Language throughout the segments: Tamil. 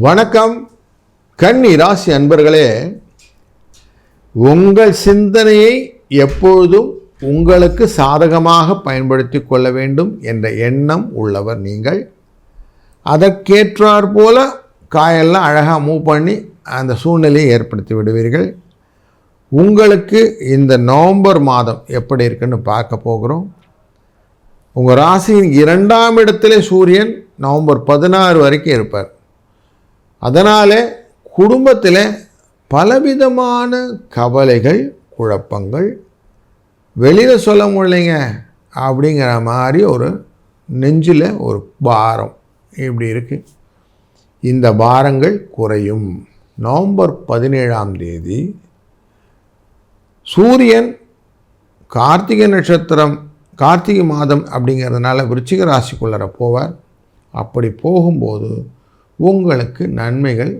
வணக்கம் கன்னி ராசி அன்பர்களே. உங்கள் சிந்தனையை எப்பொழுதும் உங்களுக்கு சாதகமாக பயன்படுத்தி கொள்ள வேண்டும் என்ற எண்ணம் உள்ளவர் நீங்கள். அதற்கேற்றாற் போல காயெல்லாம் அழகாக மூவ் பண்ணி அந்த சூழ்நிலையை ஏற்படுத்தி விடுவீர்கள். உங்களுக்கு இந்த நவம்பர் மாதம் எப்படி இருக்குன்னு பார்க்க போகிறோம். உங்கள் ராசியின் இரண்டாம் இடத்திலே சூரியன் நவம்பர் பதினாறு வரைக்கும் இருப்பார். அதனால் குடும்பத்தில் பலவிதமான கவலைகள் குழப்பங்கள் வெளியில் சொல்ல முடியலைங்க அப்படிங்கிற மாதிரி ஒரு நெஞ்சில் ஒரு பாரம் இப்படி இருக்குது இந்த பாரங்கள் குறையும். நவம்பர் பதினேழாம் தேதி சூரியன் கார்த்திகை நட்சத்திரம் கார்த்திகை மாதம் அப்படிங்கிறதுனால விருச்சிக ராசிக்குள்ளர போவார். அப்படி போகும்போது உங்களுக்கு நன்மைகள்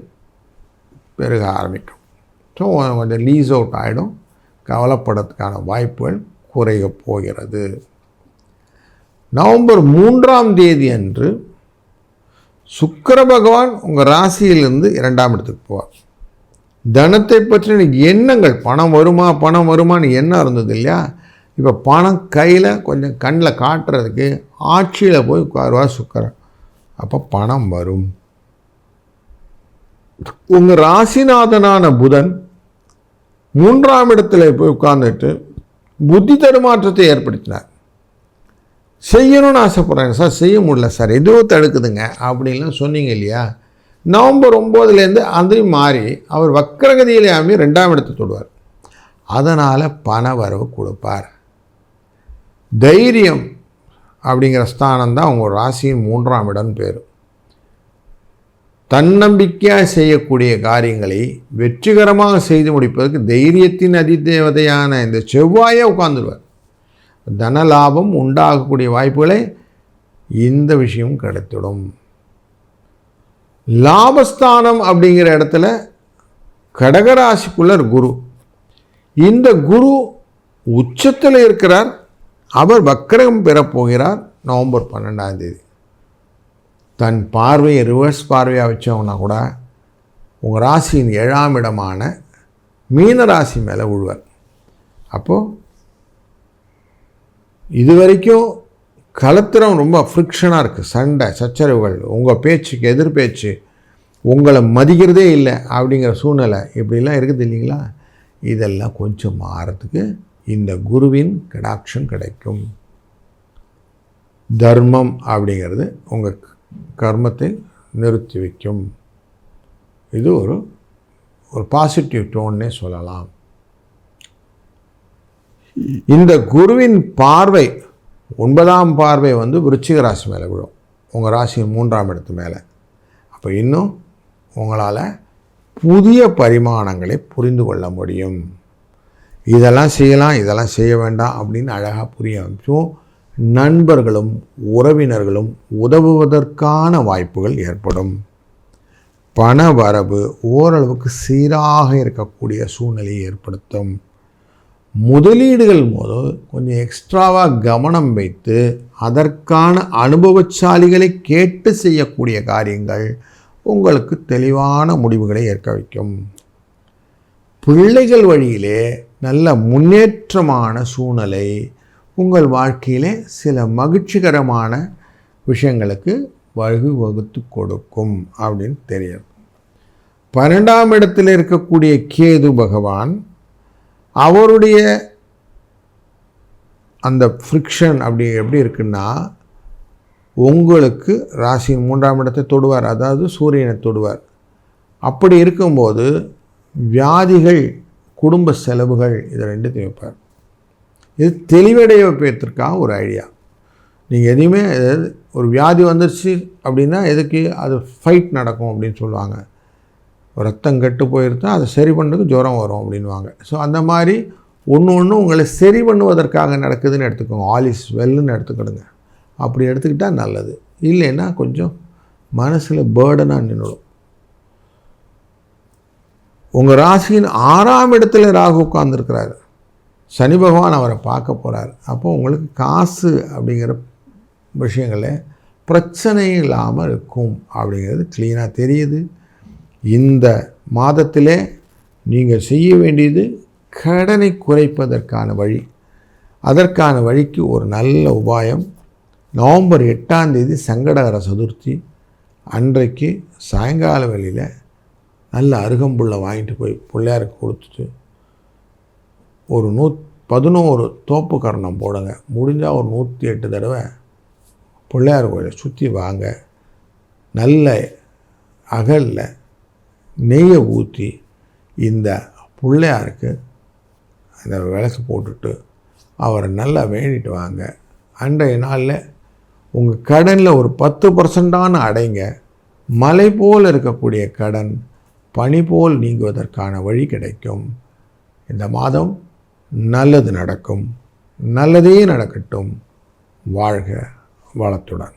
பெருக ஆரம்பிக்கும். ஸோ கொஞ்சம் லீஸ் அவுட் ஆகிடும் கவலைப்படுறதுக்கான வாய்ப்புகள் குறைய போகிறது. நவம்பர் மூன்றாம் தேதி அன்று சுக்கிர பகவான் உங்கள் ராசியிலிருந்து இரண்டாம் இடத்துக்கு போவார். தனத்தை பற்றின எண்ணங்கள் பணம் வருமா பணம் வருமான்னு எண்ணம் இருந்தது இல்லையா? இப்போ பணம் கையில் கொஞ்சம் கண்ணில் காட்டுறதுக்கு ஆட்சியில் போய் உட்காருவார் சுக்கரன். அப்போ பணம் வரும். உங்கள் ராசிநாதனான புதன் மூன்றாம் இடத்துல போய் உட்கார்ந்துட்டு புத்தி தடுமாற்றத்தை ஏற்படுத்தினார். செய்யணும்னு ஆசைப்பட்றேன் சார் செய்ய முடியல சார். எதுவும் தடுக்குதுங்க அப்படின்லாம் சொன்னீங்க இல்லையா? நவம்பர் ஒம்போதுலேருந்து அதையும் மாறி அவர் வக்கரகதியிலே ஆமி ரெண்டாம் இடத்தை தொடுவார். அதனால் பண வரவு கொடுப்பார். தைரியம் அப்படிங்கிற ஸ்தானம் தான் உங்கள் ராசியின் மூன்றாம் இடம் பேர். தன்னம்பிக்கையாக செய்யக்கூடிய காரியங்களை வெற்றிகரமாக செய்து முடிப்பதற்கு தைரியத்தின் அதிதேவதையான இந்த செவ்வாயே உட்கார்ந்துருவார். தன லாபம் உண்டாகக்கூடிய வாய்ப்புகளை இந்த விஷயம் கிடைத்திடும் லாபஸ்தானம் அப்படிங்கிற இடத்துல கடகராசிக்குள்ளர் குரு. இந்த குரு உச்சத்தில் இருக்கிறார். அவர் வக்கரம் பெறப்போகிறார் நவம்பர் பன்னெண்டாம் தேதி. தன் பார்வையை ரிவர்ஸ் பார்வையாக வச்சவங்கன்னா கூட உங்கள் ராசியின் ஏழாம் இடமான மீன ராசி மேலே உழுவர். அப்போது இது வரைக்கும் கலத்திரம் ரொம்ப ஃப்ரிக்ஷனாக இருக்குது சண்டை சச்சரவுகள் உங்கள் பேச்சுக்கு எதிர் பேச்சு உங்களை மதிக்கிறதே இல்லை அப்படிங்கிற சூழ்நிலை இப்படிலாம் இருக்குது இல்லைங்களா? இதெல்லாம் கொஞ்சம் மாறத்துக்கு இந்த குருவின் கடாட்சம் கிடைக்கும். தர்மம் அப்படிங்கிறது உங்கள் கர்மத்தை நிறுத்தி வைக்கும். இது ஒரு ஒரு பாசிட்டிவ் டோன்னே சொல்லலாம். இந்த குருவின் பார்வை ஒன்பதாம் பார்வை வந்து விருச்சிக ராசி மேலே விழும். உங்கள் ராசியின் மூன்றாம் இடத்து மேலே. அப்போ இன்னும் உங்களால் புதிய பரிமாணங்களை புரிந்து கொள்ள முடியும். இதெல்லாம் செய்யலாம் இதெல்லாம் செய்ய வேண்டாம் அப்படின்னு அழகாக புரிய அமைச்சும் நண்பர்களும் உறவினர்களும் உதவுவதற்கான வாய்ப்புகள் ஏற்படும். பண வரவு ஓரளவுக்கு சீராக இருக்கக்கூடிய சூழ்நிலையை ஏற்படுத்தும். முதலீடுகள் போது கொஞ்சம் எக்ஸ்ட்ராவாக கவனம் வைத்து அதற்கான அனுபவசாலிகளை கேட்டு செய்யக்கூடிய காரியங்கள் உங்களுக்கு தெளிவான முடிவுகளை ஏற்க வைக்கும். பிள்ளைகள் வழியிலே நல்ல முன்னேற்றமான சூழ்நிலை உங்கள் வாழ்க்கையிலே சில மகிழ்ச்சிகரமான விஷயங்களுக்கு வழி வகுத்து கொடுக்கும் அப்படின்னு தெரியும். பன்னெண்டாம் இடத்தில் இருக்கக்கூடிய கேது பகவான் அவருடைய அந்த ஃப்ரிக்ஷன் அப்படி எப்படி இருக்குன்னா உங்களுக்கு ராசியின் மூன்றாம் இடத்தை தொடுவார் அதாவது சூரியனை தொடுவார். அப்படி இருக்கும்போது வியாதிகள் குடும்ப செலவுகள் இது ரெண்டு வைப்பார். இது தெளிவடைய வைப்பதற்காக ஒரு ஐடியா நீங்கள் எதையுமே ஒரு வியாதி வந்துருச்சு அப்படின்னா எதுக்கு அது ஃபைட் நடக்கும் அப்படின்னு சொல்லுவாங்க. ரத்தம் கெட்டு போயிருந்தா அதை சரி பண்ணுறதுக்கு ஜுரம் வரும் அப்படின்வாங்க ஸோ அந்த மாதிரி ஒன்று ஒன்று உங்களை சரி பண்ணுவதற்காக நடக்குதுன்னு எடுத்துக்கோங்க. ஆல் இஸ் வெல்லுன்னு எடுத்துக்கிடுங்க. அப்படி எடுத்துக்கிட்டால் நல்லது. இல்லைன்னா கொஞ்சம் மனசில் பேர்டனாக நின்றுடும் உங்கள் ராசியின் ஆறாம் இடத்துல ராகு உட்கார்ந்துருக்கிறாரு. சனி பகவான் அவரை பார்க்க போகிறார் அப்போ உங்களுக்கு காசு அப்படிங்கிற விஷயங்கள பிரச்சனை இல்லாமல் இருக்கும் அப்படிங்கிறது க்ளீனாக தெரியுது. இந்த மாதத்திலே நீங்கள் செய்ய வேண்டியது கடனை குறைப்பதற்கான வழி. அதற்கான வழிக்கு ஒரு நல்ல உபாயம். நவம்பர் எட்டாம் தேதி சங்கடகர சதுர்த்தி. அன்றைக்கு சாயங்கால வேளையில் நல்ல அருகம்புல்லை வாங்கிட்டு போய் பிள்ளையாருக்கு கொடுத்துட்டு ஒரு நூ பதினோரு தோப்பு கரணம் போடுங்க. முடிஞ்சால் ஒரு நூற்றி எட்டு தடவை பிள்ளையார் கோயிலை சுற்றி வாங்க. நல்ல அகலில் நெய்யை ஊற்றி இந்த பிள்ளையாருக்கு அந்த விளக்கு போட்டுட்டு அவரை நல்லா வேண்டிட்டு வாங்க. அன்றைய நாளில் உங்கள் கடனில் ஒரு பத்து பர்சண்டான அடைங்க. மலை போல் இருக்கக்கூடிய கடன் பனி போல் நீங்குவதற்கான வழி கிடைக்கும். இந்த மாதம் நல்லது நடக்கும் நல்லதே நடக்கட்டும். வாழ்க வளத்துடன்.